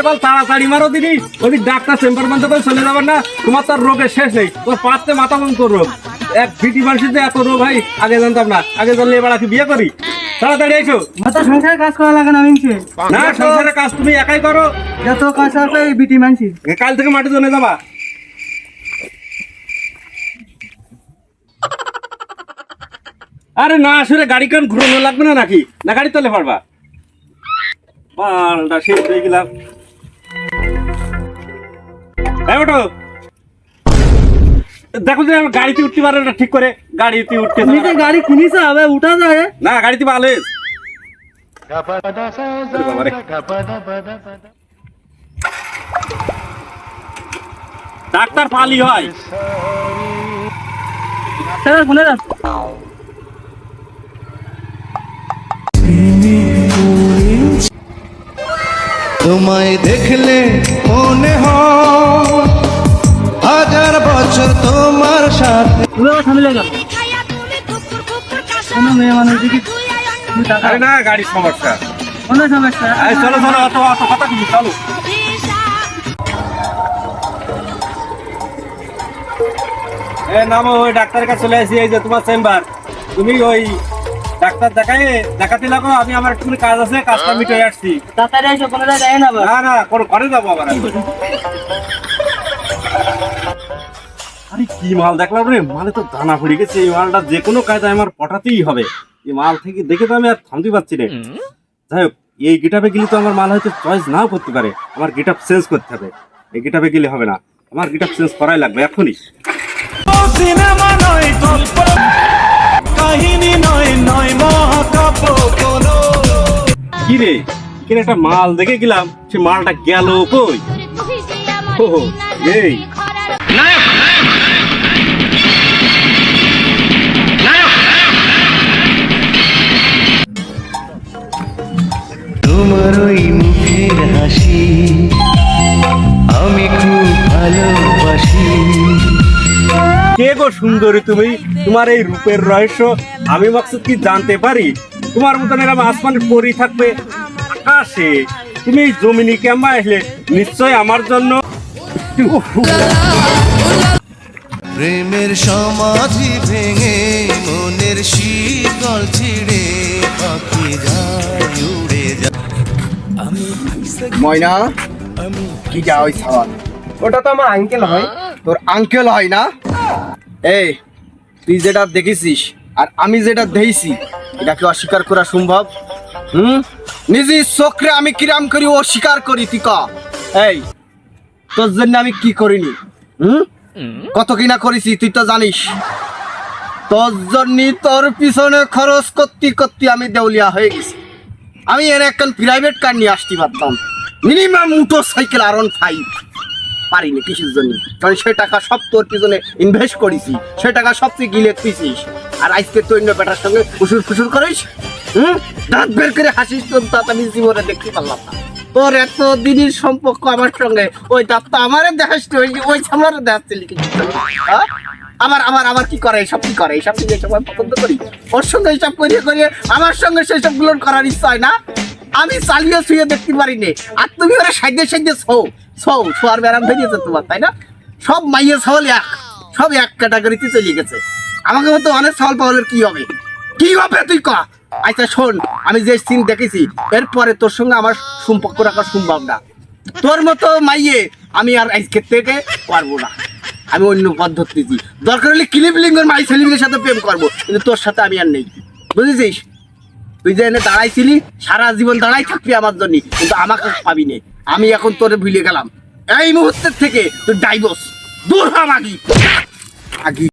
এবার তাড়াতাড়ি মারো দিদি। ওই ডাক্তার চেম্বার বন্ধ করে চলে যাবেন না। তোমার তো আর রোগের শেষ নেই। তোর পাঁচতে মাথা বন্ধ রোগ। এক বিটি মানুষের এত রোগ ভাই আগে জানতাম না। আগে জানলে এবার কি বিয়ে করি। তাড়াতাড়ি এসো। মাথা সংসারে কাজ করা লাগে না মিনছে। না সংসারের কাজ তুমি একাই করো। যত কাজ আছে এই বিটি মানছি। কাল থেকে মাটি জনে যাবা। আরে না আসলে গাড়ি কেন ঘুরানো লাগবে না নাকি? না গাড়ি তলে পারবা। পালটা শেষ হয়ে গেলাম। এই ওঠো। দেখো যে আমার গাড়িতে উঠতে পারে না ঠিক করে। গাড়িতে উঠতে তুমি যে গাড়ি কিনিস হবে উঠা যায়। না গাড়িতে ভালো ডাক্তার পালি হয়। সেটা শুনে যাস তোমায় দেখলে মনে হয় হাজার বছর তোমার সাথে। কেন মেয়ে মানুষ আরে না গাড়ির সমস্যা। কোনো সমস্যা? চলো চলো অত অত কথা কি চলো। এ নামো ওই ডাক্তারের কাছে চলে আসি এই যে তোমার চেম্বার। তুমি ওই ডাক্তার দেখাই দেখাতে লাগো আমি আমার একটু কাজ আছে কাজটা মিটে আসছি। তাড়াতাড়ি এসো কোনো জায়গায় না না না কোনো ঘরে যাব আবার আরে কি মাল দেখলাম রে? মালে তো দানা পড়ে গেছে এই মালটা যে কোনো কায়দায় আমার পটাতেই হবে। এই মাল থেকে দেখে তো আমি আর থামতে পারছি না যাই হোক এই গেটাপে গেলে তো আমার মাল হয়তো চয়েস নাও করতে পারে। আমার গেটাপ চেঞ্জ করতে হবে। এই গেটাপে গেলে হবে না। আমার গেটাপ চেঞ্জ করাই লাগবে এখনই কাহিনী কি রে কি একটা মাল দেখে গেলাম সে মালটা গেল কই? ও এই। তোমার ওই মুখের হাসি আমি খুব ভালোবাসি। কে গো সুন্দরী তুমি? তোমার এই রূপের রহস্য আমি মাকসুদ কি জানতে পারি? তোমার মতন এরকম আসমানের পরি থাকবে আকাশে। তুমি জমিনি কেমন আসলে? নিশ্চয় আমার জন্য। প্রেমের সমাধি ভেঙে মনের শীতল ছিড়ে পাখি যায় উড়ে যায়। ময়না কি যা ওই সাওয়াল। ওটা তো আমার আঙ্কেল হয়। তোর আঙ্কেল হয় না? এই তুই যেটা দেখেছিস আর আমি যেটা দেখছি এটা কি অস্বীকার করা সম্ভব? হুম? নিজে চোখরে আমি কিরাম করি অস্বীকার করি তুই ক? এই তোর জন্য আমি কি করিনি? হুম? কত কিনা করেছি তুই তো জানিস। তোর জন্য তোর পিছনে খরচ করতে করতে আমি দেউলিয়া হয়ে গেছি। আমি এর একটা প্রাইভেট কার নিয়ে আসতে পারতাম। মিনিমাম মোটর সাইকেল আর ফাইভ পারিনি কিসের জন্য। কারণ সে টাকা সব তোর পিছনে ইনভেস্ট করেছি। সে টাকা সব তুই গিলে তুইছিস আর আজকে তুই অন্য বেটার সঙ্গে ফুসুর ফুসুর করিস? হুম? দাঁত বের করে হাসিস তোর দাঁত, আমি জীবনে দেখতে পারলাম না। তোর এত দিনের সম্পর্ক আমার সঙ্গে, ওই দাঁত তো আমারে দেখাস ওই ওই আমার দেখাচ্ছিলি কিছু হ্যাঁ? আবার আবার আবার কি করে, এইসব কি করে, এইসব কি সময় পছন্দ করি? ওর সঙ্গে এইসব করিয়ে করিয়ে আমার সঙ্গে সেই সবগুলো করার ইচ্ছা হয় না। আমি চালিয়ে শুয়ে দেখতে পারিনি। আর তুমি ওরা সাইডে সাইডে ছৌ ব্যারাম ভেঙেছে তোমার, তাই না? সব মাইয়ে ছাওয়াল এক, সব এক ক্যাটাগরিতে চলে গেছে। আমাকে মতো অনেক ছাওয়াল পাওয়ালের কি হবে? কি হবে তুই ক? আচ্ছা শোন, আমি যে সিন দেখেছি, এরপরে তোর সঙ্গে আমার সম্পর্ক রাখা সম্ভব না। তোর মতো মাইয়ে আমি আর আজকে থেকে পারব না। আমি অন্য পদ্ধতি দরকার হলে ক্লিপলিঙ্গের মাই ছেলেমেয়ের সাথে প্রেম করব, কিন্তু তোর সাথে আমি আর নেই। বুঝেছিস? তুই যে এনে দাঁড়াইছিলি, সারা জীবন দাঁড়াই থাকবি আমার জন্য, কিন্তু আমাকে পাবি নে। আমি এখন তোরে ভুলে গেলাম। এই মুহূর্তের থেকে তুই ডাইভোর্স দূর হ মাগি। আগি